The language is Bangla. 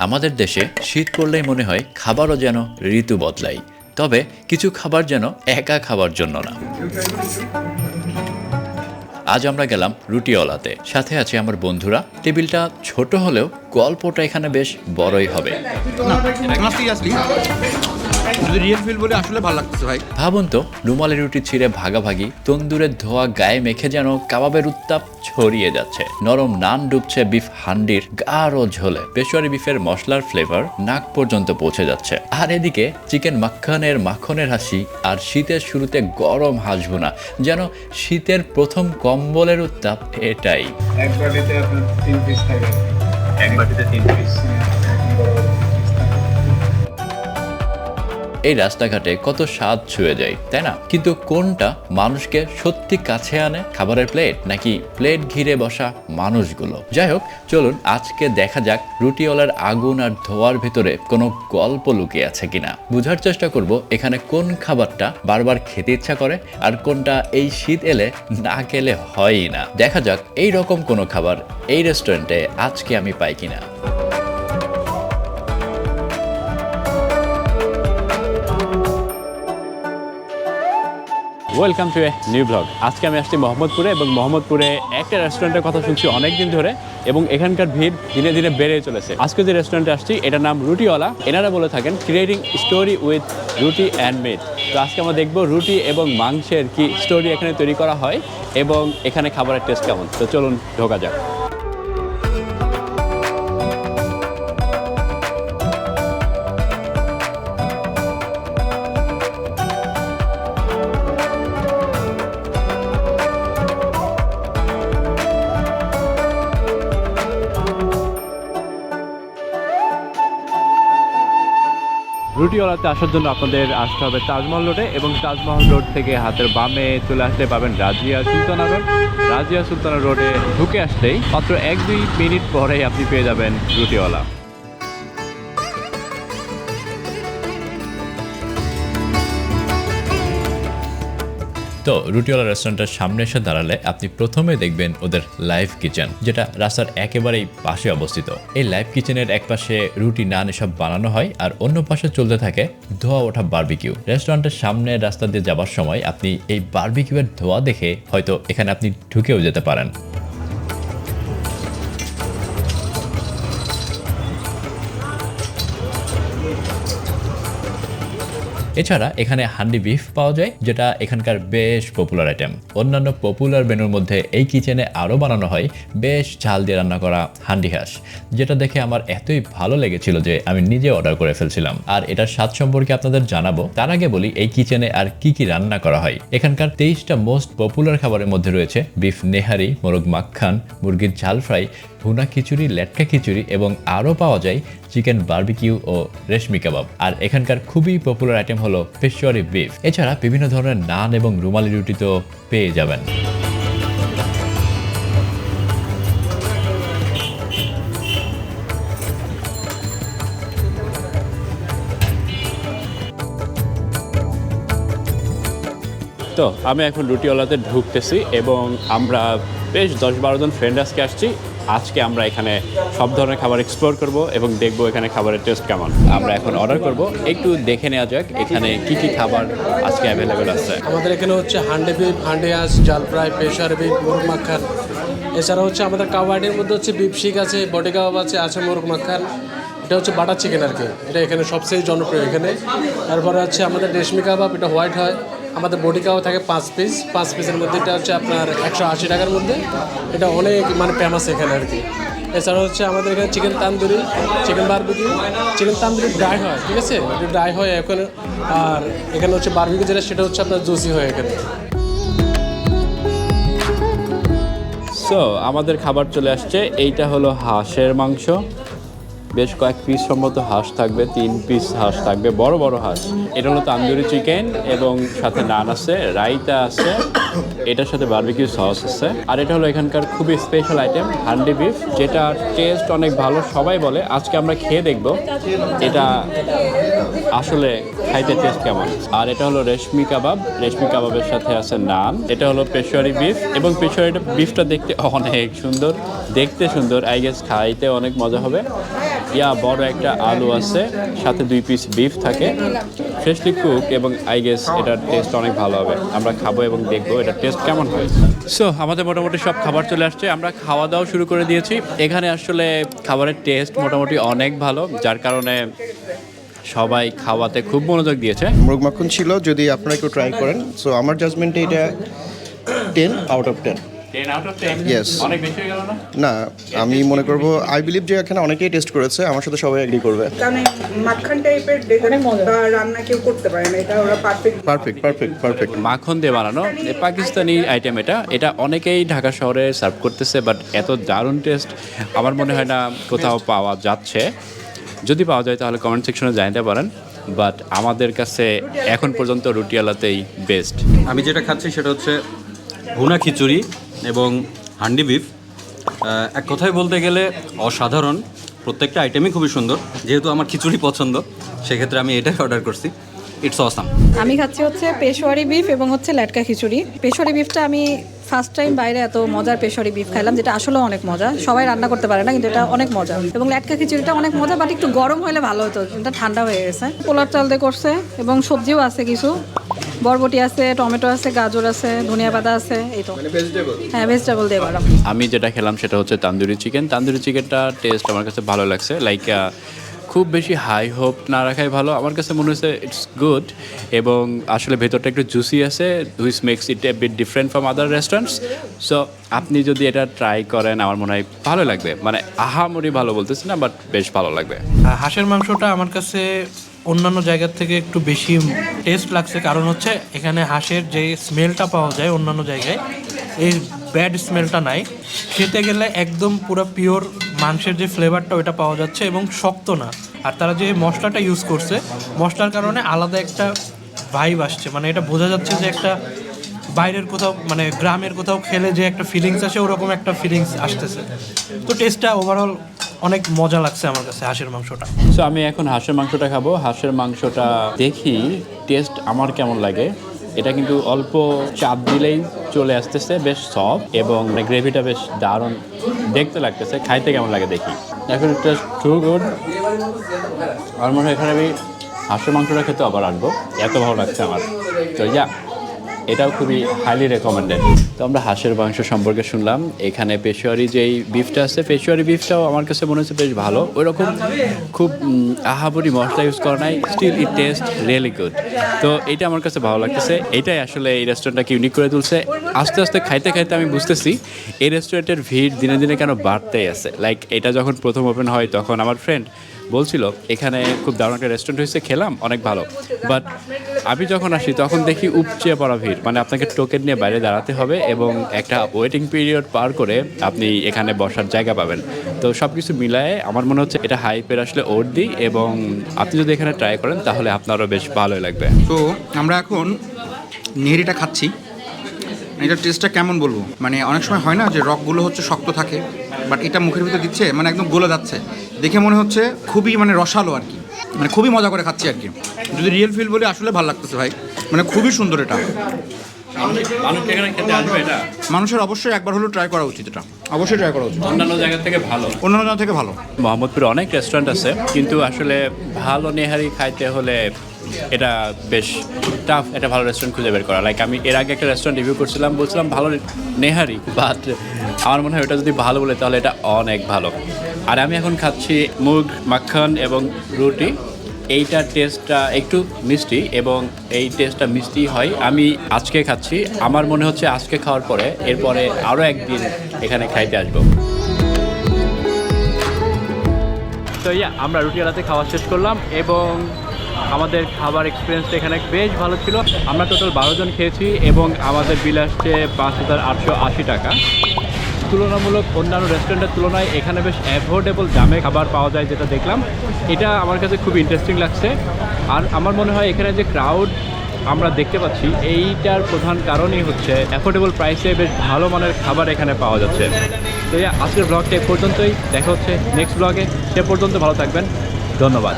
আমাদের দেশে শীত পড়লেই মনে হয় খাবারও যেন ঋতু বদলায় তবে কিছু খাবার যেন একা খাবার জন্য না। আজ আমরা গেলাম রুটিওয়ালাতে। সাথে আছে আমার বন্ধুরা। টেবিলটা ছোট হলেও গল্পটা এখানে বেশ বড়ই হবে। যদি রিয়েল ফিল বলে আসলে ভালো লাগতেছে ভাই। ভাবুন তো রুমালি রুটি ছিঁড়ে ভাগাভাগি তন্দুরের ধোয়া গায়ে মেখে যেন কাবাবের উত্তাপ ছড়িয়ে যাচ্ছে। নরম নান ডুবছে বিফ হান্ডির গাঢ় ঝোলে। পেশোয়ারি বিফের মশলার ফ্লেভার নাক পর্যন্ত পৌঁছে যাচ্ছে। আর এদিকে চিকেন মাখানের মাখনের হাসি আর শীতের শুরুতে গরম হাঁসভুনা যেন শীতের প্রথম কম্বলের উত্তাপ এটাই। এক বাটিতে তিন পিস থাকে। এক বাটিতে তিন পিস এই রাস্তাঘাটে কত স্বাদ ছুঁয়ে যায়, তাই না? কিন্তু কোনটা মানুষকে সত্যি কাছে আনে? খাবারের প্লেট নাকি প্লেট ঘিরে বসা মানুষগুলো? যাই হোক, চলুন আজকে দেখা যাক রুটিওয়ালার আগুন আর ধোয়ার ভেতরে কোনো গল্প লুকিয়ে আছে কিনা। বুঝার চেষ্টা করব এখানে কোন খাবারটা বারবার খেতে ইচ্ছা করে আর কোনটা এই শীত এলে না খেলে হয়ই না। দেখা যাক এই রকম কোনো খাবার এই রেস্টুরেন্টে আজকে আমি পাই কিনা। Welcome to a new blog আজকে আমি আসছি মোহাম্মদপুরে এবং মোহাম্মদপুরে একটা রেস্টুরেন্টের কথা শুনছি অনেকদিন ধরে এবং এখানকার ভিড় দিনে দিনে বেড়ে চলেছে। আজকে যে রেস্টুরেন্টে আসছি, এটার নাম রুটিওয়ালা। এনারা বলে থাকেন creating story with roti and meat তো আজকে আমরা দেখব রুটি এবং মাংসের কি স্টোরি এখানে তৈরি করা হয় এবং এখানে খাবারের টেস্ট কেমন। তো চলুন, ঢোকা যাক। রুটিওয়ালাতে আসার জন্য আপনাদের আসতে হবে তাজমহল রোডে এবং তাজমহল রোড থেকে হাতের বামে চলে আসতে পাবেন রাজিয়া সুলতানা রোড রাজিয়া সুলতানা রোডে ঢুকে আসতেই মাত্র এক দুই মিনিট পরেই আপনি পেয়ে যাবেন রুটিওয়ালা। তো রুটিওয়ালা রেস্টুরেন্টের সামনে এসে দাঁড়ালে আপনি প্রথমে দেখবেন ওদের লাইভ কিচেন যেটা রাস্তার একেবারেই পাশে অবস্থিত। এই লাইভ কিচেনের এক পাশে রুটি, নান এসব বানানো হয় আর অন্য পাশে চলতে থাকে ধোয়া ওঠা বার্বিকিউ রেস্টুরেন্টের সামনে রাস্তা দিয়ে যাবার সময় আপনি এই বার্বিকিউয়ের ধোয়া দেখে হয়তো এখানে আপনি ঢুকেও যেতে পারেন। এছাড়া এখানে হান্ডি বিফ পাওয়া যায়, যেটা এখানকার বেশ পপুলার আইটেম অন্যান্য পপুলার মেনুর মধ্যে এই কিচেনে আরও বানানো হয়, বেশ ঝাল দিয়ে রান্না করা হান্ডি হাঁস। যেটা দেখে আমার এতই ভালো লেগেছিল যে আমি নিজে অর্ডার করে ফেলছিলাম। আর এটার স্বাদ সম্পর্কে আপনাদের জানাব, তার আগে বলি এই কিচেনে আর কি কি রান্না করা হয়। এখানকার তেইশটা মোস্ট পপুলার খাবারের মধ্যে রয়েছে বিফ নেহারি, মোরগ মাখান মুরগির ঝাল ফ্রাই ভুনা খিচুড়ি, লেটকা খিচুড়ি এবং আরও পাওয়া যায় চিকেন বারবিকিউ ও রেশমি কাবাব। আর এখানকার খুবই পপুলার আইটেম হলো পেশোয়ারি বিফ এছাড়া বিভিন্ন ধরনের নান এবং রুমালি রুটি তো পেয়ে যাবেন। তো, আমি এখন রুটিওয়ালাতে ঢুকতেছি এবং আমরা বেশ দশ বারো জন ফ্রেন্ড আজকে আসছি। আজকে আমরা এখানে সব ধরনের খাবার এক্সপ্লোর করব এবং দেখব এখানে খাবারের টেস্ট কেমন। আমরা এখন অর্ডার করব। একটু দেখে নেওয়া যাক এখানে কি কি খাবার আজকে অ্যাভেলেবেল আছে। আমাদের এখানে হচ্ছে হান্ডে বিফ, হান্ডি হাঁস জাল ফ্রাই প্রেশার বিফ, মোরগ মাখান এছাড়া হচ্ছে আমাদের কাবাডির মধ্যে হচ্ছে বিফ শিক আছে, বডি কাবাব আছে আছে মোরগ মাখান এটা হচ্ছে বাটার চিকেন আর কি। এটা এখানে সবচেয়ে জনপ্রিয় এখানে। তারপরে হচ্ছে আমাদের রেশমি কাবাব, এটা হোয়াইট হয়। আমাদের বডি কাবাব থাকে পাঁচ পিস পাঁচ পিসের মধ্যে এটা হচ্ছে আপনার একশো আশি টাকার মধ্যে। এটা অনেক মানে ফেমাস এখানে আর কি। এছাড়া হচ্ছে আমাদের এখানে chicken tandoori chicken barbecue chicken tandoori dry হয়, ঠিক আছে? ড্রাই হয় এখানে। আর এখানে হচ্ছে বারবিকিউ যেটা, সেটা হচ্ছে আপনার জুসি হয় এখানে। সো আমাদের খাবার চলে আসছে। এইটা হলো হাঁসের মাংস। বেশ কয়েক পিস সম্ভবত হাঁস থাকবে, তিন পিস হাঁস থাকবে, বড় বড় হাঁস। এটা হলো তান্দুরি চিকেন এবং সাথে নান আছে, রাইতা আছে, এটার সাথে বারবিকিউ সস আছে। আর এটা হলো এখানকার খুবই স্পেশাল আইটেম হান্ডি বিফ যেটা টেস্ট অনেক ভালো, সবাই বলে। আজকে আমরা খেয়ে দেখব, এটা আসলে খাইতে টেস্ট কেমন। আর এটা হলো রেশমি কাবাব, রেশমি কাবাবের সাথে আছে নান। এটা হলো পেশোয়ারি বিফ এবং পেশোয়ারি বিফটা দেখতে অনেক সুন্দর, দেখতে সুন্দর আই গেস খাইতে অনেক মজা হবে। ইয়া বড় একটা আলু আছে সাথে দুই পিস বিফ থাকে। ফ্রেশলি কুক এবং আই গেস এটার টেস্ট অনেক ভালো হবে। আমরা খাব এবং দেখব এটার টেস্ট কেমন হয়। সো আমাদের মোটামুটি সব খাবার চলে আসছে। আমরা খাওয়া দাওয়া শুরু করে দিয়েছি। এখানে আসলে খাবারের টেস্ট মোটামুটি অনেক ভালো যার কারণে সবাই খাওয়াতে খুব মনোযোগ দিয়েছে। মুরগ মাখন ছিল যদি আপনারা একটু ট্রাই করেন। সো আমার জাজমেন্টে এটা টেন আউট অফ টেন না? আমি মনে করব আই বিলিভ যে এখানে অনেকেই টেস্ট করেছে আমার সাথে সবাই এগ্রি করবে। মাখন টাইপের রান্না কেউ করতে পারে না এটা ওরা পারফেক্ট পারফেক্ট পারফেক্ট পারফেক্ট মাখন দিয়ে বানানো। পাকিস্তানি আইটেম এটা। এটা অনেকেই ঢাকা শহরে সার্ভ করতেছে বাট এত দারুণ টেস্ট আমার মনে হয় না কোথাও পাওয়া যাচ্ছে। যদি পাওয়া যায় তাহলে কমেন্ট সেকশনে জানাতে পারেন। বাট আমাদের কাছে এখন পর্যন্ত রুটিওয়ালাতেই বেস্ট আমি যেটা খাচ্ছি সেটা হচ্ছে ভুনা খিচুড়ি এবং হান্ডি বিফ এক কথায় বলতে গেলে অসাধারণ। প্রত্যেকটা আইটেমই খুবই সুন্দর। যেহেতু আমার খিচুড়ি পছন্দ, সেক্ষেত্রে আমি এটাই অর্ডার করছি। ইটস অসাম আমি খাচ্ছি হচ্ছে পেশোয়ারি বিফ এবং হচ্ছে ল্যাটকা খিচুড়ি। পেশোয়ারি বিফটা আমি ফার্স্ট টাইম বাইরে এত মজার পেশোয়ারি বিফ খাইলাম, যেটা আসলে অনেক মজা। সবাই রান্না করতে পারে না, কিন্তু এটা অনেক মজা। এবং ল্যাটকা খিচুড়িটা অনেক মজা বাট একটু গরম হলে ভালো হতো। এটা ঠান্ডা হয়ে গেছে। পোলার চাল দিয়ে করছে এবং সবজিও আছে কিছু। বরবটি আছে টমেটো আছে গাজর আছে ধনিয়া পাতা আছে এই তো। হ্যাঁ ভেজিটেবল দিয়ে বানাম আমি যেটা খেলাম সেটা হচ্ছে তান্দুরি চিকেন তান্দুরি চিকেনটা টেস্ট আমার কাছে ভালো লাগছে। লাইক খুব বেশি হাই হোপ না রাখাই ভালো। আমার কাছে মনে হচ্ছে ইটস গুড এবং আসলে ভেতরটা একটু জুসি আছে which makes it a bit different from other restaurants so আপনি যদি এটা ট্রাই করেন আমার মনে হয় ভালো লাগবে। মানে আহামরি ভালো বলতেছি না বাট বেশ ভালো লাগবে। হাঁসের মাংসটা আমার কাছে অন্যান্য জায়গার থেকে একটু বেশি টেস্ট লাগছে। কারণ হচ্ছে এখানে হাঁসের যে স্মেলটা পাওয়া যায় অন্যান্য জায়গায়, এই ব্যাড স্মেলটা নাই। খেতে গেলে একদম পুরো পিওর মাংসের যে ফ্লেভারটা ওটা পাওয়া যাচ্ছে এবং শক্ত না। আর তারা যে মশলাটা ইউজ করছে, মশলার কারণে আলাদা একটা ভাইব আসছে। মানে এটা বোঝা যাচ্ছে যে একটা বাইরের কোথাও মানে গ্রামের কোথাও খেলে যে একটা ফিলিংস আসে, ওরকম একটা ফিলিংস আসতেছে। তো টেস্টটা ওভারঅল অনেক মজা লাগছে আমার কাছে হাঁসের মাংসটা। সো আমি এখন হাঁসের মাংসটা খাব। হাঁসের মাংসটা দেখি টেস্ট আমার কেমন লাগে। এটা কিন্তু অল্প চাপ দিলেই চলে আসতেছে, বেশ সফট এবং গ্রেভিটা বেশ দারুণ। দেখতে লাগতেছে, খাইতে কেমন লাগে দেখি। এখন এটা টু গুড আমার মনে হয় এখানে আমি হাঁসের মাংসটা খেতে আবার আসব এত ভালো লাগছে আমার। তো ইয়া এটাও খুবই হাইলি রেকমেন্ডেড তো আমরা হাঁসের মাংস সম্পর্কে শুনলাম। এখানে পেশোয়ারি যেই বিফটা আছে, পেশোয়ারি বিফটাও আমার কাছে মনে হচ্ছে বেশ ভালো। ওইরকম খুব আহাবরি মশলা ইউজ করা নাই still it taste really good তো এটা আমার কাছে ভালো লাগতেছে। এটাই আসলে এই রেস্টুরেন্টটাকে ইউনিক করে তুলছে। আস্তে আস্তে খাইতে খাইতে আমি বুঝতেছি, এই রেস্টুরেন্টের ভিড় দিনে দিনে কেন বাড়তেই আছে। লাইক এটা যখন প্রথম ওপেন হয়, তখন আমার ফ্রেন্ড বলছিল, এখানে খুব দারুণ একটা রেস্টুরেন্ট হয়েছে, খেলাম, অনেক ভালো। বাট আমি যখন আসি, তখন দেখি উপচে পড়া ভিড়। মানে আপনাকে টোকেন নিয়ে বাইরে দাঁড়াতে হবে এবং একটা ওয়েটিং পিরিয়ড পার করে আপনি এখানে বসার জায়গা পাবেন। তো সব কিছু মিলায়ে আমার মনে হচ্ছে এটা হাইপের আসলে দিই এবং আপনি যদি এখানে ট্রাই করেন, তাহলে আপনারও বেশ ভালোই লাগবে। তো আমরা এখন নেহরিটা খাচ্ছি। এটার টেস্টটা কেমন বলব? মানে অনেক সময় হয় না যে রকগুলো হচ্ছে শক্ত থাকে বাট এটা মুখের ভিতরে দিচ্ছে মানে একদম গলে যাচ্ছে। দেখে মনে হচ্ছে খুবই মানে রসালো আর কি। মানে খুবই মজা করে খাচ্ছি আর কি। যদি রিয়েল ফিল বলে আসলে ভালো লাগতেছে ভাই। মানে খুবই সুন্দর এটা। এটা মানুষের অবশ্যই একবার হলেও ট্রাই করা উচিত এটা। অবশ্যই ট্রাই করা উচিত। অন্যান্য জায়গা থেকে ভালো। অন্যান্য জায়গা থেকে ভালো। মোহাম্মদপুরে অনেক রেস্টুরেন্ট আছে কিন্তু আসলে ভালো নেহারি খাইতে হলে এটা বেশ টাফ একটা ভালো রেস্টুরেন্ট খুঁজে বের করা। লাইক আমি এর আগে একটা রেস্টুরেন্ট রিভিউ করছিলাম, বলছিলাম ভালো নেহারি বাট আমার মনে হয় ওটা যদি ভালো বলে তাহলে এটা অনেক ভালো। আর আমি এখন খাচ্ছি মুগ মাখন এবং রুটি। এইটার টেস্টটা একটু মিষ্টি এবং এই টেস্টটা মিষ্টি হয়। আমি আজকে খাচ্ছি, আমার মনে হচ্ছে আজকে খাওয়ার পরে এরপরে আরও একদিন এখানে খাইতে আসব। তো ইয়া, আমরা রুটি রুটিওয়ালাতে খাওয়া শেষ করলাম এবং আমাদের খাবার এক্সপিরিয়েন্সটা এখানে বেশ ভালো ছিল। আমরা টোটাল বারো জন খেয়েছি এবং আমাদের বিল আসছে পাঁচ হাজার আটশো আশি টাকা। তুলনামূলক অন্যান্য রেস্টুরেন্টের তুলনায় এখানে বেশ অ্যাফোর্ডেবল দামে খাবার পাওয়া যায় যেটা দেখলাম। এটা আমার কাছে খুব ইন্টারেস্টিং লাগছে। আর আমার মনে হয় এখানে যে ক্রাউড আমরা দেখতে পাচ্ছি, এইটার প্রধান কারণই হচ্ছে অ্যাফোর্ডেবল প্রাইসে বেশ ভালো মানের খাবার এখানে পাওয়া যাচ্ছে। তো আজকের ব্লগটা এ পর্যন্তই। দেখা হচ্ছে নেক্সট ব্লগে সে পর্যন্ত ভালো থাকবেন। ধন্যবাদ।